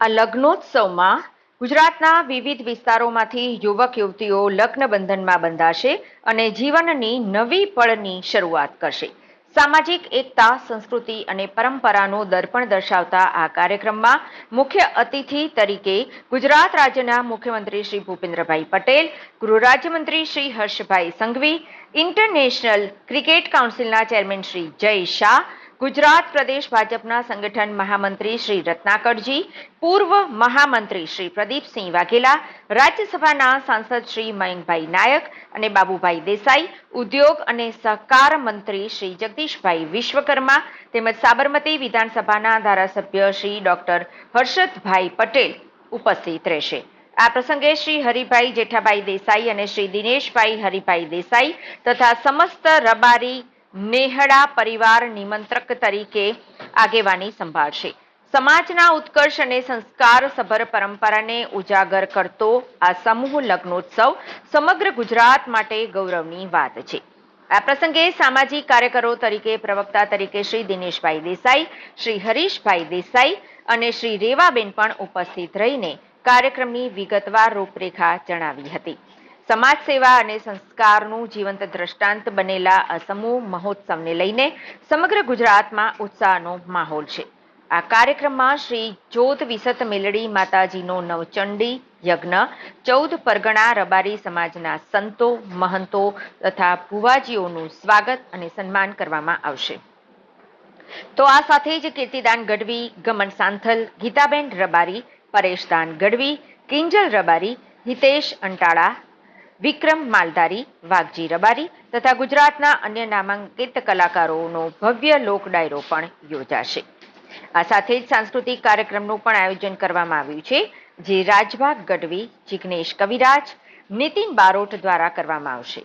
આ લગ્નોત્સવમાં ગુજરાતના વિવિધ વિસ્તારોમાંથી યુવક યુવતીઓ લગ્ન બંધનમાં બંધાશે અને જીવનની નવી પળની શરૂઆત કરશે. સામાજિક એકતા, સંસ્કૃતિ અને પરંપરાનું દર્પણ દર્શાવતા આ કાર્યક્રમમાં મુખ્ય અતિથિ તરીકે ગુજરાત રાજ્યના મુખ્યમંત્રી શ્રી ભૂપેન્દ્રભાઈ પટેલ, ગૃહ રાજ્યમંત્રી શ્રી હર્ષભાઈ સંઘવી, ઇન્ટરનેશનલ ક્રિકેટ કાઉન્સિલના ચેરમેન શ્રી જય શાહ ગુજરાત પ્રદેશ ભાજપના સંગઠન મહામંત્રી શ્રી રત્નાકરજી, પૂર્વ મહામંત્રી શ્રી પ્રદીપસિંહ વાઘેલા, રાજ્યસભાના સાંસદ શ્રી મયંકભાઈ નાયક અને બાબુભાઈ દેસાઈ, ઉદ્યોગ અને સહકાર મંત્રી શ્રી જગદીશભાઈ વિશ્વકર્મા તેમજ સાબરમતી વિધાનસભાના ધારાસભ્ય શ્રી ડોક્ટર હર્ષદભાઈ પટેલ ઉપસ્થિત રહેશે. આ પ્રસંગે શ્રી હરિભાઈ જેઠાભાઈ દેસાઈ અને શ્રી દિનેશભાઈ હરિભાઈ દેસાઈ તથા સમસ્ત રબારી નેહડા પરિવાર નિમંત્રક તરીકે આગેવાની સંભાળશે. સમાજના ઉત્કર્ષ અને સંસ્કાર સભર પરંપરાને ઉજાગર કરતો આ સમૂહ લગ્નોત્સવ સમગ્ર ગુજરાત માટે ગૌરવની વાત છે. આ પ્રસંગે સામાજિક કાર્યકરો તરીકે પ્રવક્તા તરીકે શ્રી દિનેશભાઈ દેસાઈ, શ્રી હરીશભાઈ દેસાઈ અને શ્રી રેવાબેન પણ ઉપસ્થિત રહીને કાર્યક્રમની વિગતવાર રૂપરેખા જણાવી હતી. સમાજ સેવા અને સંસ્કારનું જીવંત દ્રષ્ટાંત બનેલા આ સમૂહ મહોત્સવને લઈને સમગ્ર ગુજરાતમાં ઉત્સાહનો માહોલ છે. આ કાર્યક્રમમાં શ્રી જોત વિસત મેલડી માતાજીનો નવચંડી, યજ્ઞ, ચૌદ પરગણા રબારી સમાજના સંતો, મહંતો તથા ભુવાજીઓનું સ્વાગત અને સન્માન કરવામાં આવશે. તો આ સાથે જ કીર્તિદાન ગઢવી, ગમન સાંથલ, ગીતાબેન રબારી, પરેશદાન ગઢવી, કિંજલ રબારી, હિતેશ અંટાળા વિક્રમ માલધારી, વાઘજી રબારી તથા ગુજરાતના અન્ય નામાંકિત કલાકારોનો ભવ્ય લોક ડાયરો પણ યોજાશે. આ સાથે જ સાંસ્કૃતિક કાર્યક્રમનું પણ આયોજન કરવામાં આવ્યું છે, જે રાજભાગ ગઢવી, જિગ્નેશ કવિરાજ, નીતિન બારોટ દ્વારા કરવામાં આવશે.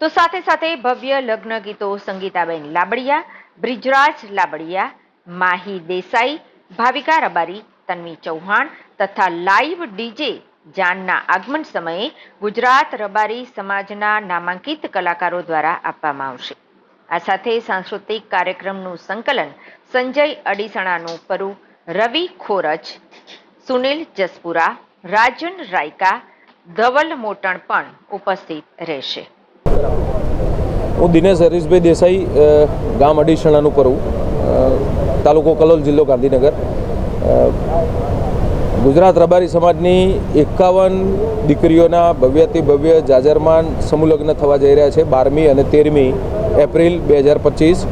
તો સાથે સાથે ભવ્ય લગ્ન ગીતો સંગીતાબેન લાબડિયા, બ્રિજરાજ લાબડિયા, માહી દેસાઈ, ભાવિકા રબારી, તન્વી ચૌહાણ તથા લાઈવ ડીજે જાનના આગમન સમયે ગુજરાત રબારી સમાજના નામાંકિત કલાકારો દ્વારા આપવામાં આવશે. આ સાથે સાંસ્કૃતિક કાર્યક્રમનું સંકલન સંજય અડીસણાનું પરુ રવિ ખોરજ, સુનિલ જસપુરા, રાજન રાયકા, ધવલ મોટણ પણ ઉપસ્થિત રહેશે. હું દિનેશ હરીશભાઈ દેસાઈ ગામ અડીસણાનું પરુ તાલુકો કલોલ જિલ્લો ગાંધીનગર. ગુજરાત રબારી સમાજની એકાવન દીકરીઓના ભવ્યથી ભવ્ય જાજરમાન સમૂહલગ્ન થવા જઈ રહ્યા છે બારમી અને તેરમી એપ્રિલ બે હજાર પચીસ.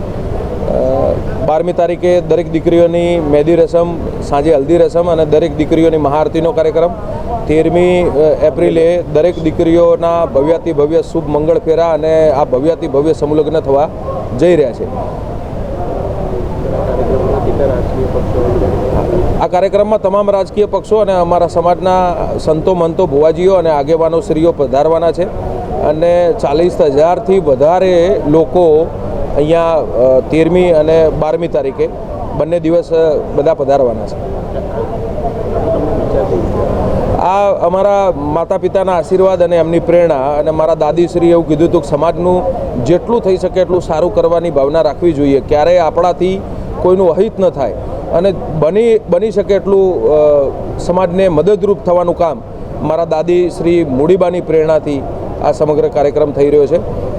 બારમી તારીખે દરેક દીકરીઓની મહેંદી રસમ, સાંજે હલ્દી રસમ અને દરેક દીકરીઓની મહાઆરતીનો કાર્યક્રમ. તેરમી એપ્રિલે દરેક દીકરીઓના ભવ્યાતિ ભવ્ય શુભ મંગળ ફેરા અને આ ભવ્યાતિ ભવ્ય સમૂહલગ્ન થવા જઈ રહ્યા છે. આ કાર્યક્રમમાં તમામ રાજકીય પક્ષો અને અમારા સમાજના સંતો મંતો ભુવાજીઓ અને આગેવાનો શ્રીઓ પધારવાના છે. અને ચાલીસ હજારથી વધારે લોકો અહીંયા તેરમી અને બારમી તારીખે બંને દિવસ બધા પધારવાના છે. આ અમારા માતા પિતાના આશીર્વાદ અને એમની પ્રેરણા અને મારા દાદીશ્રી એવું કીધું હતું કે સમાજનું જેટલું થઈ શકે એટલું સારું કરવાની ભાવના રાખવી જોઈએ. ક્યારેય આપણાથી કોઈનું અહિત ન થાય. અને બની બની શકે એટલું સમાજને મદદરૂપ થવાનું કામ મારા દાદી શ્રી મૂડીબાની પ્રેરણાથી આ સમગ્ર કાર્યક્રમ થઈ રહ્યો છે.